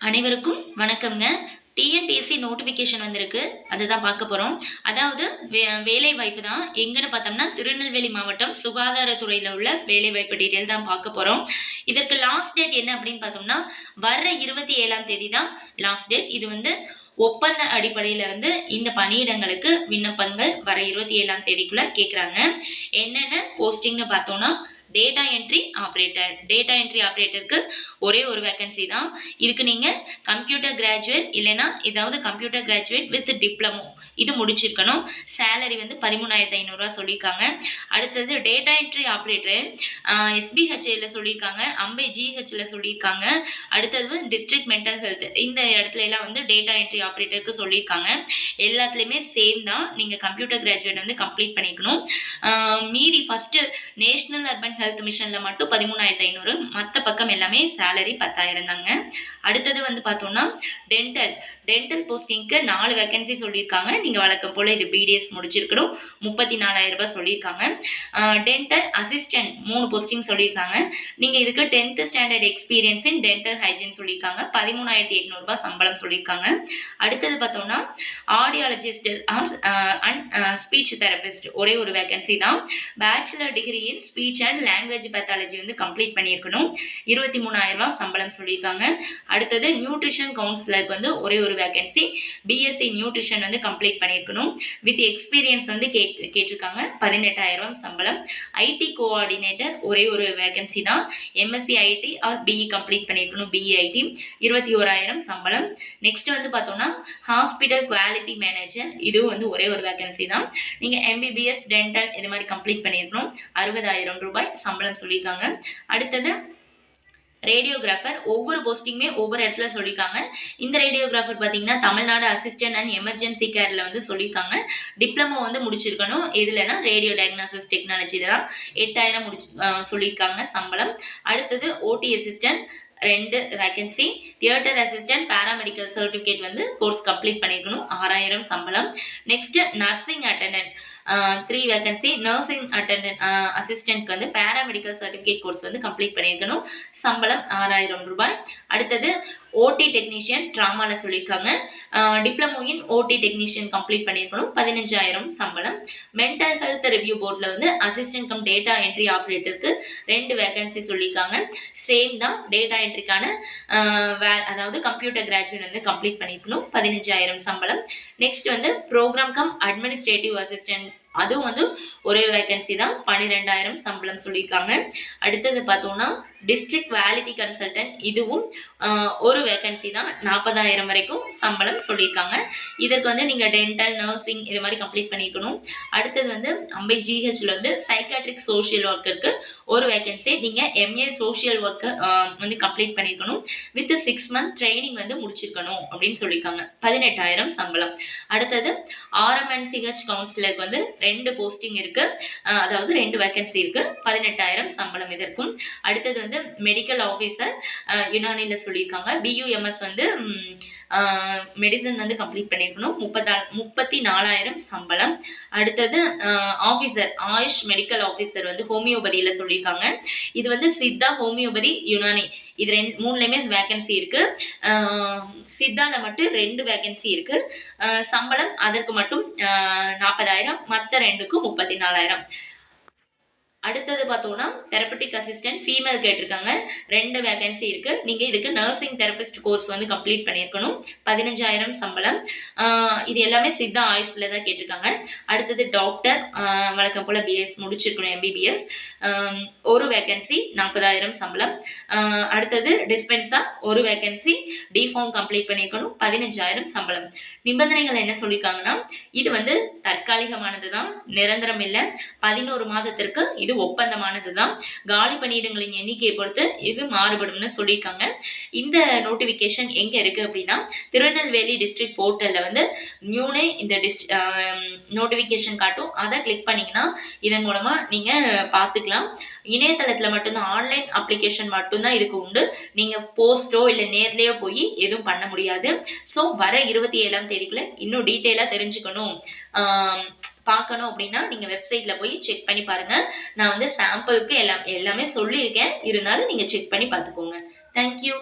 அனைவருக்கும் வணக்கம்ங்க. TNPSC notification வந்திருக்கு. அதை தான் பார்க்க போகிறோம் அதாவது வே வேலை வாய்ப்பு தான். எங்கன்னு பார்த்தோம்னா திருநெல்வேலி மாவட்டம் சுகாதாரத்துறையில் உள்ள வேலை வாய்ப்பு டீட்டெயில் தான் பார்க்க போகிறோம் இதற்கு லாஸ்ட் டேட் என்ன அப்படின்னு பார்த்தோம்னா வர்ற இருபத்தி ஏழாம் தேதி தான் லாஸ்ட் டேட் இது வந்து ஒப்பந்த அடிப்படையில் வந்து இந்த பணியிடங்களுக்கு விண்ணப்பங்கள் வர இருபத்தி ஏழாம் தேதிக்குள்ளே கேட்குறாங்க என்னென்ன போஸ்டிங்னு பார்த்தோம்னா data entry operator data entry ஆப்ரேட்டருக்கு ஒரே ஒரு வேக்கன்சி தான். இதுக்கு நீங்கள் கம்ப்யூட்டர் கிராஜுவேட் இல்லைன்னா ஏதாவது கம்ப்யூட்டர் கிராஜுவேட் வித் டிப்ளமோ இது முடிச்சிருக்கணும். சேலரி வந்து பதிமூணாயிரத்து ஐநூறுரூவா சொல்லியிருக்காங்க. அடுத்தது டேட்டா என்ட்ரி ஆப்ரேட்டர் எஸ்பிஹெச்ஏல சொல்லியிருக்காங்க. அம்பை ஜிஹெச்ல சொல்லியிருக்காங்க. அடுத்தது டிஸ்ட்ரிக்ட் மென்டல் ஹெல்த் இந்த இடத்துல எல்லாம் வந்து டேட்டா என்ட்ரி ஆப்ரேட்டருக்கு சொல்லியிருக்காங்க. எல்லாத்துலேயுமே சேம் தான். நீங்கள் கம்ப்யூட்டர் கிராஜுவேட் வந்து கம்ப்ளீட் பண்ணிக்கணும். மீதி ஃபஸ்ட்டு நேஷ்னல் அர்பன் ஹெல்த் மிஷனில் மட்டும் பதிமூணாயிரத்து ஐநூறு மற்ற பக்கம் எல்லாமே சேலரி பத்தாயிரம் தாங்க அடுத்தது வந்து பார்த்தோம்னா டென்டல் டென்டல் போஸ்டிங்க்கு நாலு வேகன்சி சொல்லியிருக்காங்க. நீங்கள் வழக்கம் போல் இது பிடிஎஸ் முடிச்சிருக்கணும். முப்பத்தி நாலாயிரம் ரூபாய் சொல்லியிருக்காங்க. டென்டல் அசிஸ்டன்ட் மூணு போஸ்டிங் சொல்லியிருக்காங்க. நீங்கள் இதுக்கு tenth standard experience in dental hygiene சொல்லியிருக்காங்க. பதிமூணாயிரத்தி எட்நூறுபா சம்பளம் சொல்லியிருக்காங்க. அடுத்தது பார்த்தோம்னா ஆடியாலஜிஸ்ட் அண்ட் ஸ்பீச் தெரபிஸ்ட் ஒரே ஒரு வேகன்சி தான். Bachelor degree in speech and language pathology வந்து கம்ப்ளீட் பண்ணியிருக்கணும். இருபத்தி மூணாயிரம் ரூபாய் சம்பளம் சொல்லியிருக்காங்க. அடுத்தது நியூட்ரிஷன் கவுன்சிலருக்கு வந்து ஒரே ஒரு வேகன்சி பிஎஸ்சி நியூட்ரிஷன் வந்து கம்ப்ளீட் பண்ணியிருக்கணும். வித் எக்ஸ்பீரியன்ஸ் வந்து கே கேட்டிருக்காங்க. பதினெட்டாயிரம் சம்பளம். ஐடி கோஆர்டினேட்டர் ஒரே ஒரு வேகன்சி தான். MSc IT or BE complete பண்ணியிருக்கணும் பிஇ ஐடி இருபத்தி ஓராயிரம் சம்பளம். நெக்ஸ்ட் வந்து பார்த்தோம்னா ஹாஸ்பிட்டல் குவாலிட்டி மேனேஜர் இதுவும் வந்து ஒரே ஒரு வேகன்சி தான். நீங்கள் எம்பிபிஎஸ் டென்டல் இது மாதிரி கம்ப்ளீட் பண்ணியிருக்கணும். அறுபதாயிரம் ரூபாய் சம்பளம் சொல்லியிருக்காங்க. அடுத்தது ரேடியோகிராஃபர் ஒவ்வொரு போஸ்டிங்குமே ஒவ்வொரு இடத்துல சொல்லியிருக்காங்க. இந்த ரேடியோகிராஃபர் பார்த்தீங்கன்னா தமிழ்நாடு அசிஸ்டன்ட் அண்ட் எமர்ஜென்சி கேரில் வந்து சொல்லியிருக்காங்க. டிப்ளமோ வந்து முடிச்சிருக்கணும். எதுலனா ரேடியோ டயக்னாசிஸ் டெக்னாலஜி தான். எட்டாயிரம் முடிச்சு சொல்லியிருக்காங்க சம்பளம். அடுத்தது ஓடி அசிஸ்டன்ட் ரெண்டு vacancy theatre assistant paramedical certificate வந்து கோர்ஸ் கம்ப்ளீட் பண்ணியிருக்கணும் ஆறாயிரம் சம்பளம். Next nursing attendant three vacancy nursing attendant அசிஸ்டன்ட்க்கு வந்து பேராமெடிக்கல் சர்டிஃபிகேட் கோர்ஸ் வந்து கம்ப்ளீட் பண்ணியிருக்கணும் சம்பளம் ஆறாயிரம் ரூபாய். அடுத்தது ஓடி டெக்னீஷியன் ட்ராமால சொல்லியிருக்காங்க. டிப்ளமோ இன் ஓடி டெக்னீஷியன் கம்ப்ளீட் பண்ணியிருக்கணும். பதினஞ்சாயிரம் சம்பளம். மென்டல் ஹெல்த் ரிவ்யூ போர்டில் வந்து அசிஸ்டன்ட் கம் டேட்டா என்ட்ரி ஆப்ரேட்டருக்கு ரெண்டு வேகன்சி சொல்லியிருக்காங்க. சேம் தான் டேட்டா என்ட்ரிக்கான வே அதாவது கம்ப்யூட்டர் கிராஜுவேட் வந்து கம்ப்ளீட் பண்ணியிருக்கணும். பதினஞ்சாயிரம் சம்பளம். நெக்ஸ்ட் வந்து ப்ரோக்ராம் கம் அட்மினிஸ்ட்ரேட்டிவ் அசிஸ்டன்ட் அதுவும் வந்து ஒரே வேகன்சி தான். பன்னிரெண்டாயிரம் சம்பளம் சொல்லியிருக்காங்க. அடுத்தது பார்த்தோம்னா டிஸ்ட்ரிக்ட் வேலிட்டி கன்சல்டன்ட் இதுவும் ஒரு வேகன்சி தான். நாற்பதாயிரம் வரைக்கும் சம்பளம் சொல்லியிருக்காங்க. இதற்கு வந்து நீங்கள் டென்டல் நர்சிங் இது மாதிரி கம்ப்ளீட் பண்ணியிருக்கணும். அடுத்தது வந்து அம்பை ஜிஹெச்ல வந்து சைக்காட்ரிக் சோஷியல் ஒர்க்கருக்கு ஒரு வேகன்சி நீங்கள் எம்ஏ சோஷியல் ஒர்க்கை வந்து கம்ப்ளீட் பண்ணியிருக்கணும். வித் சிக்ஸ் மந்த் ட்ரைனிங் வந்து முடிச்சிருக்கணும் அப்படின்னு சொல்லியிருக்காங்க. பதினெட்டாயிரம் சம்பளம். அடுத்தது ஆர்எம்என்சிஹெச் கவுன்சிலருக்கு வந்து ரெண்டு போஸ்டிங் இருக்குது அதாவது ரெண்டு வேகன்சி இருக்குது பதினெட்டாயிரம் சம்பளம் இதற்கும். அடுத்தது வந்து மெடிக்கல் ஆஃபீஸர் யுனானியில் சொல்லியிருக்காங்க. பியூஎம்எஸ் வந்து மெடிசன் வந்து கம்ப்ளீட் பண்ணியிருக்கணும் முப்பத்தா முப்பத்தி நாலாயிரம் சம்பளம். அடுத்தது ஆஃபீஸர் ஆயுஷ் மெடிக்கல் ஆஃபீஸர் வந்து ஹோமியோபதியில் சொல்லியிருக்காங்க. இது வந்து சித்தா ஹோமியோபதி யுனானி. இது ரெண்டு மூணுலேயுமே வேகன்சி இருக்கு. சித்தாவில் மட்டும் ரெண்டு வேகன்சி இருக்கு. சம்பளம் அதற்கு மட்டும் நாற்பதாயிரம் மற்ற ரெண்டுக்கும் முப்பத்தி நாலாயிரம் அடுத்தது பார்த்தோம்னா தெரப்பட்டிக் அசிஸ்டன்ட் ஃபீமேல் கேட்டிருக்காங்க. ரெண்டு வேகன்சி இருக்குது நீங்கள் இதுக்கு நர்சிங் தெரபிஸ்ட் கோர்ஸ் வந்து கம்ப்ளீட் பண்ணியிருக்கணும். பதினஞ்சாயிரம் சம்பளம். இது எல்லாமே சித்தா ஆயுஷில் தான் கேட்டிருக்காங்க. அடுத்தது டாக்டர் வழக்கம் போல் பிஎஸ் முடிச்சிருக்கணும் எம்பிபிஎஸ் ஒரு வேகன்சி நாற்பதாயிரம் சம்பளம். அடுத்தது டிஸ்பென்ஸாக ஒரு வேகன்சி டிஃபார்ம் கம்ப்ளீட் பண்ணியிருக்கணும் பதினஞ்சாயிரம் சம்பளம். நிபந்தனைகள் என்ன சொல்லியிருக்காங்கன்னா இது வந்து தற்காலிகமானது தான் நிரந்தரம் இல்லை. பதினோரு மாதத்திற்கு இது ஒப்பந்தமானது தான் காலி பணியிடங்களின் எண்ணிக்கையை பொறுத்து இது மாறுபடும்னு சொல்லியிருக்காங்க. இந்த நோட்டிஃபிகேஷன் எங்க இருக்கு அப்படின்னா திருநெல்வேலி டிஸ்ட்ரிக்ட் போர்ட்டல்ல வந்து நியூனே இந்த டிஸ்ட் நோட்டிஃபிகேஷன் காட்டும். அதை கிளிக் பண்ணீங்கன்னா இதன் மூலமா நீங்க பார்த்துக்கலாம். இணையதளத்துல மட்டும்தான் ஆன்லைன் அப்ளிகேஷன் மட்டும்தான் இதுக்கு உண்டு. நீங்க போஸ்டோ இல்லை நேர்லயோ போய் எதுவும் பண்ண முடியாது. ஸோ வர இருபத்தி ஏழாம் தேதிக்குள்ள இன்னும் டீட்டெயிலாக தெரிஞ்சுக்கணும். பார்க்கணும் அப்படின்னா நீங்கள் வெப்சைட்டில் போய் செக் பண்ணி பாருங்கள் நான் வந்து சாம்பிளுக்கு எல்லாம் எல்லாமே சொல்லியிருக்கேன். இருந்தாலும் நீங்கள் செக் பண்ணி பார்த்துக்கோங்க. தேங்க்யூ